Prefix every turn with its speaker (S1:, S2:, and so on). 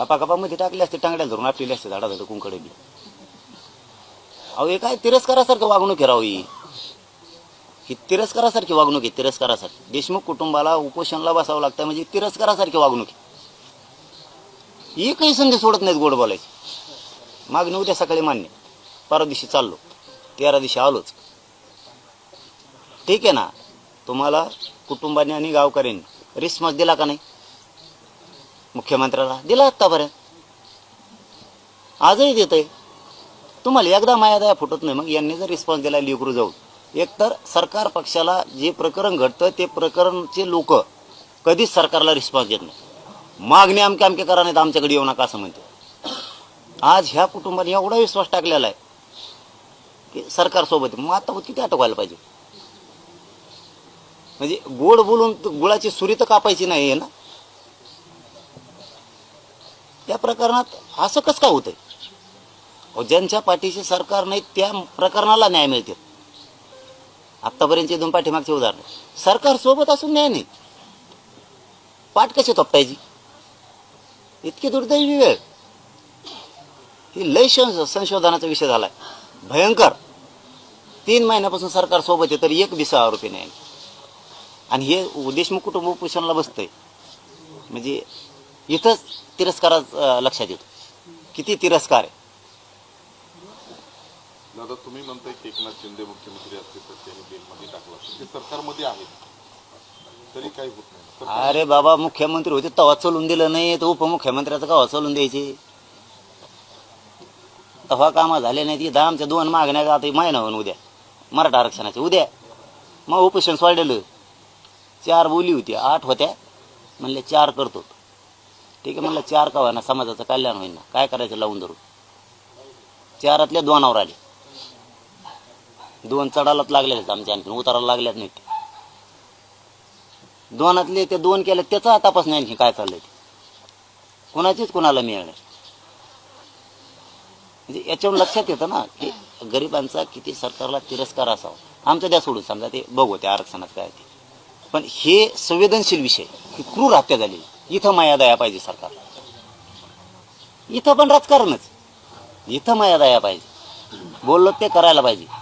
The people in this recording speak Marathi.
S1: कपा कपामध्ये टाकले असते टांगड्या धरून आपलेले असते झाडा झाड कुंकडे बी. अहो हे काय तिरस्कारासारखं वागणूक आहे राव ही? ही तिरस्कारासारखी वागणूक आहे तिरस्कारासारखी. देशमुख कुटुंबाला उपोषणला बसावं लागतं म्हणजे तिरस्कारासारखी वागणूक आहे. काही संधी सोडत नाहीत गोड बोलायची. मागणी उद्या सकाळी मान्य परवा दिवशी चाललो. तेरा दिवशी आलोच. ठीक आहे ना? तुम्हाला कुटुंबाने आणि गावकऱ्यांनी रिस्पॉन्स दिला का नाही? मुख्यमंत्र्याला दिला आत्तापर्यंत आजही देत आहे तुम्हाला एकदा मायादया फुटत नाही मग यांनी जर रिस्पॉन्स दिला लिकरू जाऊन. एकतर सरकार पक्षाला जे प्रकरण घडतं ते प्रकरणचे लोक कधीच सरकारला रिस्पॉन्स देत नाही. मागणी अमके अमके करा नाही तर आमच्याकडे येऊ नका असं म्हणते. आज ह्या कुटुंबाने एवढा विश्वास टाकलेला आहे की सरकारसोबत आहे. मग आता किती अटकवायला पाहिजे? म्हणजे गोड बोलून गुळाची सुरी तर कापायची नाही आहे ना? त्या प्रकरणात असं कसं का होतंय? ज्यांच्या पाठीशी सरकार नाही त्या प्रकरणाला न्याय मिळते आत्तापर्यंतचे दोन पाठीमागचे उदाहरण. सरकार सोबत असून न्याय नाही. पाठ कशी तोपटायची इतकी दुर्दैवी वेळ. ही लय संशोधनाचा विषय झालाय. भयंकर. तीन महिन्यापासून सरकार सोबत आहे तर एक दिसा आरोपी नाही. आणि हे देशमुख कुटुंब उपोषणाला बसतंय. म्हणजे इथंच तिरस्कार लक्षात येतो. किती तिरस्कार आहे.
S2: दादा तुम्ही म्हणताय की एकनाथ शिंदे मुख्यमंत्री असते तर त्यांनी बिलमध्ये टाकलं असतं. ते सरकारमध्ये आहे तरी काही होत नाही.
S1: अरे बाबा मुख्यमंत्री होते तेव्हा चलून दिलं नाही तर उपमुख्यमंत्र्याचं का चलून द्यायचे? तेव्हा कामं झाले नाही तिथं आमच्या दोन मागण्या आता महिना होऊन उद्या. मराठा आरक्षणाचे उद्या. मग उपोषण सोडलेलं. चार बोली होती आठ होत्या. म्हणले चार करतो. ठीक आहे म्हणलं चार का ना समाजाचं कल्याण होईल ना काय करायचं लावून धरून? चारातल्या दोनावर आले. दोन चढालाच लागलेले आमच्या आणखी उताराला लागल्यात नाही ते. दोनातले ते दोन केले त्याचा तपास नाही आणखी काय चाललंय? ते कोणाचीच कोणाला मिळणार म्हणजे याच्यावरून लक्षात येतं ना की गरिबांचा किती सरकारला तिरस्कार असावा. आमचं द्या सोडून समजा ते बघू त्या आरक्षणात काय ते. पण हे संवेदनशील विषय ही क्रूर हत्या झाली इथं माया दया पाहिजे सरकार. इथं पण राजकारणच. इथं माया दया पाहिजे. बोललो ते करायला पाहिजे.